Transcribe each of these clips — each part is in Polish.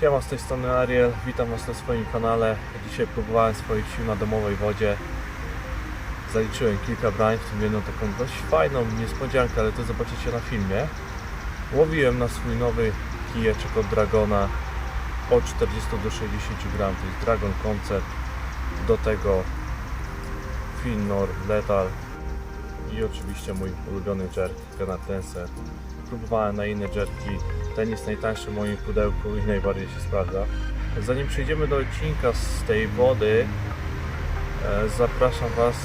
Siema, z tej strony Ariel, witam Was na swoim kanale. Dzisiaj próbowałem swoich sił na domowej wodzie. Zaliczyłem kilka brań, w tym jedną taką dość fajną niespodziankę, ale to zobaczycie na filmie. Łowiłem na swój nowy kijeczek od Dragona od 40 do 60 gram, to jest Dragon Concept. Do tego Finnor Lethal i oczywiście mój ulubiony jerk Dancer. Próbowałem na inne jerki, ten jest najtańszy w moim pudełku i najbardziej się sprawdza. Zanim przejdziemy do odcinka z tej wody, e, zapraszam Was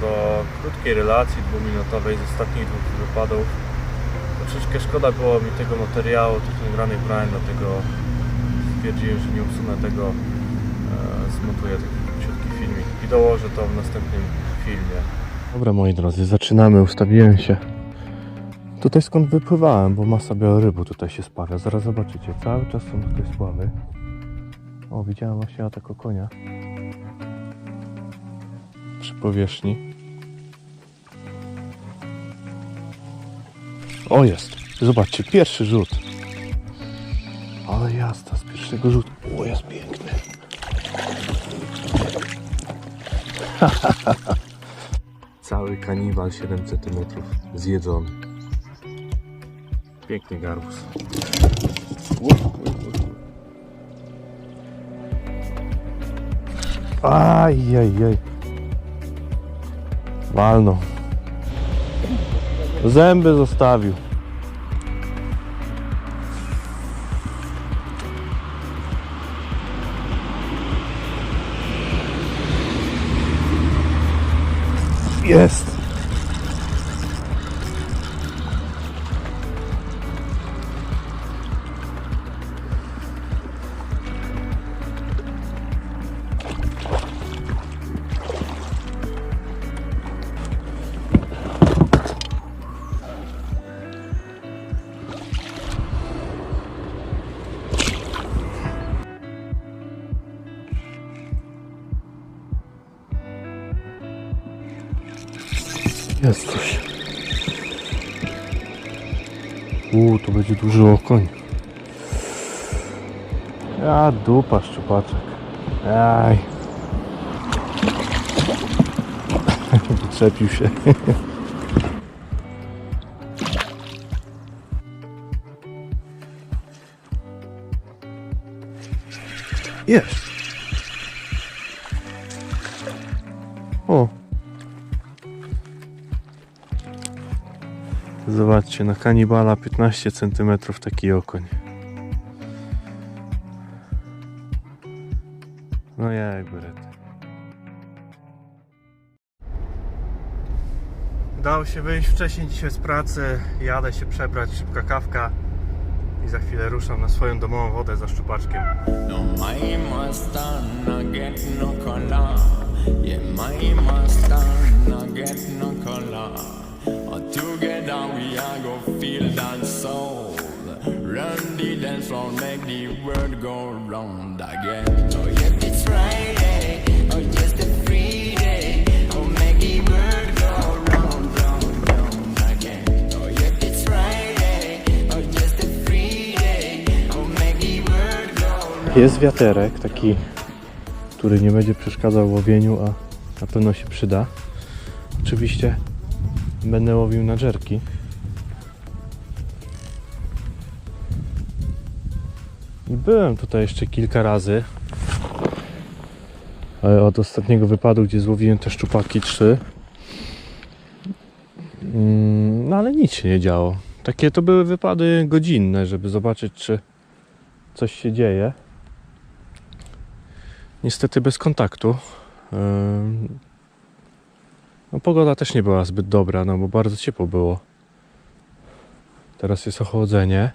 do krótkiej relacji dwuminutowej z ostatnich dwóch wypadów. Troszeczkę szkoda było mi tego materiału, tych nagranych brań, dlatego stwierdziłem, że nie usunę tego, e, zmontuję taki króciutki filmik i dołożę to w następnym filmie. Dobra moi drodzy, zaczynamy, ustawiłem się Tutaj skąd wypływałem, bo masa wielorybu tutaj się spawia. Zaraz zobaczycie, cały czas są tutaj spławy. O, widziałem właśnie atak konia. Przy powierzchni. O, jest. Zobaczcie, pierwszy rzut. Ale jazda z pierwszego rzutu. O, jest piękny. Cały kaniwal 7 cm zjedzony. Piękny garbus. Aj, aj, aj. Walno. Zęby zostawił. Jest. Jest coś. Uuu, to będzie duży okoń. A dupa szczupaczek. Aj. Wyczepił się. Jest. Zobaczcie, na kanibala 15 cm taki okoń. No jak beret. Udało się wyjść wcześniej dzisiaj z pracy. Jadę się przebrać, szybka kawka. I za chwilę ruszam na swoją domową wodę za szczupaczkiem. No my mustang no get no color. Yeah, my mustang no get no color. Together we are go feel that soul. Run the dance floor, make the world go round again. So if it's Friday or just a free day, oh make the world go round, round, round again. So if it's Friday or just a free day, oh make the world go round. Jest wiaterek taki, który nie będzie przeszkadzał łowieniu, a na pewno się przyda. Oczywiście będę łowił na dżerki. I byłem tutaj jeszcze kilka razy. Od ostatniego wypadu, gdzie złowiłem te szczupaki trzy. Mm, No ale nic się nie działo. Takie to były wypady godzinne, żeby zobaczyć, czy coś się dzieje. Niestety bez kontaktu. No, pogoda też nie była zbyt dobra, no bo bardzo ciepło było. Teraz jest ochłodzenie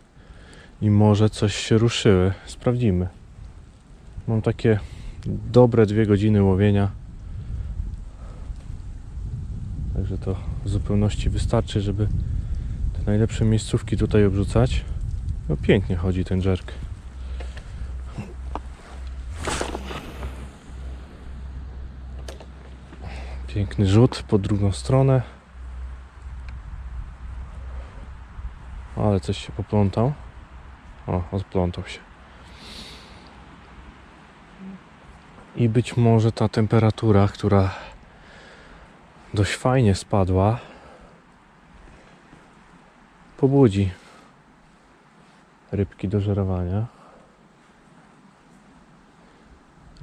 i może coś się ruszyły. Sprawdzimy. Mam takie dobre dwie godziny łowienia. Także to w zupełności wystarczy, żeby te najlepsze miejscówki tutaj obrzucać. No pięknie chodzi ten jerk. Piękny rzut po drugą stronę. Ale coś się poplątał. O, odplątał się. I być może ta temperatura, która dość fajnie spadła, pobudzi rybki do żerowania.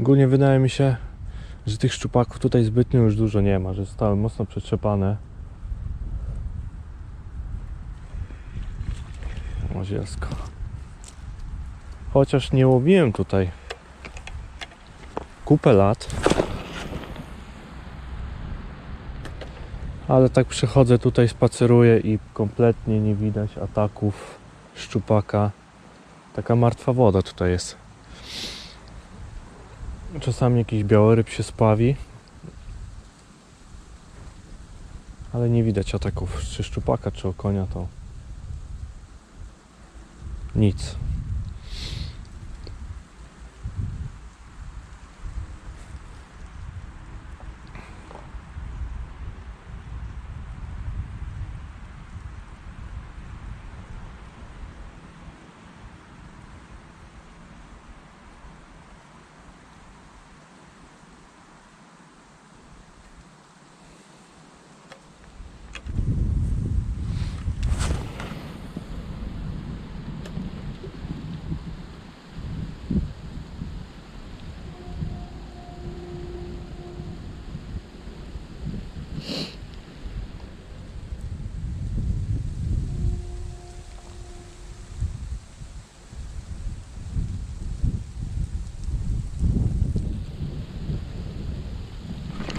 Ogólnie wydaje mi się, że tych szczupaków tutaj zbytnio już dużo nie ma, że zostały mocno przetrzepane. O zielsko. Chociaż nie łowiłem tutaj kupę lat. Ale tak przychodzę tutaj, spaceruję i kompletnie nie widać ataków szczupaka. Taka martwa woda tutaj jest. Czasami jakiś białoryb się spławi. Ale nie widać ataków czy szczupaka, czy okonia to nic.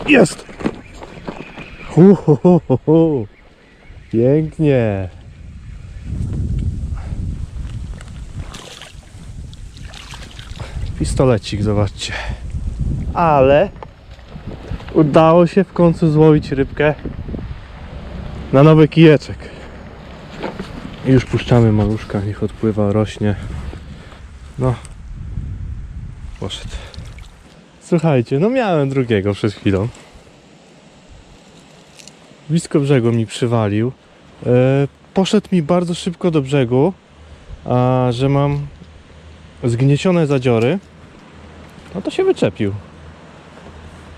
Jest! Hu, hu, hu, hu, hu. Pięknie. Pistolecik, zobaczcie. Ale udało się w końcu złowić rybkę na nowy kijeczek. I już puszczamy maluszka, niech odpływa, rośnie. No, poszedł. Słuchajcie, no miałem drugiego przed chwilą. Blisko brzegu mi przywalił. E, poszedł mi bardzo szybko do brzegu, a że mam zgniecione zadziory, no to się wyczepił.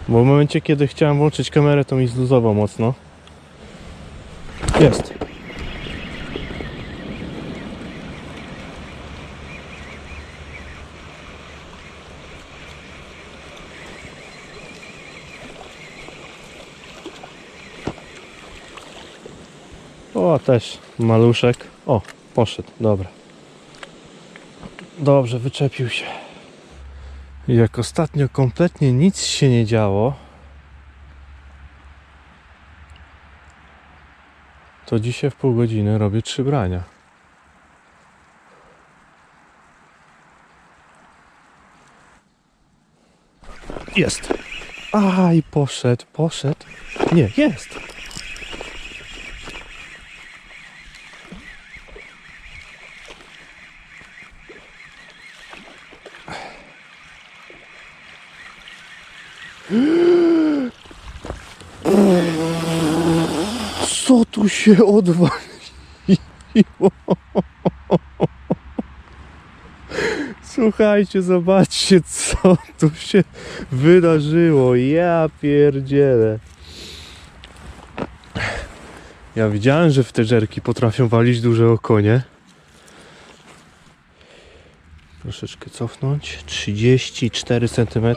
Bo w momencie, kiedy chciałem włączyć kamerę, to mi zluzował mocno. Jest. O, też maluszek. O, poszedł, dobra. Dobrze, wyczepił się. Jak ostatnio kompletnie nic się nie działo, to dzisiaj w pół godziny robię trzy brania. Jest. Aj, poszedł, poszedł. Nie, jest. Co tu się odwaliło? Słuchajcie, zobaczcie, co tu się wydarzyło. Ja pierdzielę. Ja widziałem, że w te żerki potrafią walić duże okonie. Troszeczkę cofnąć. 34 cm.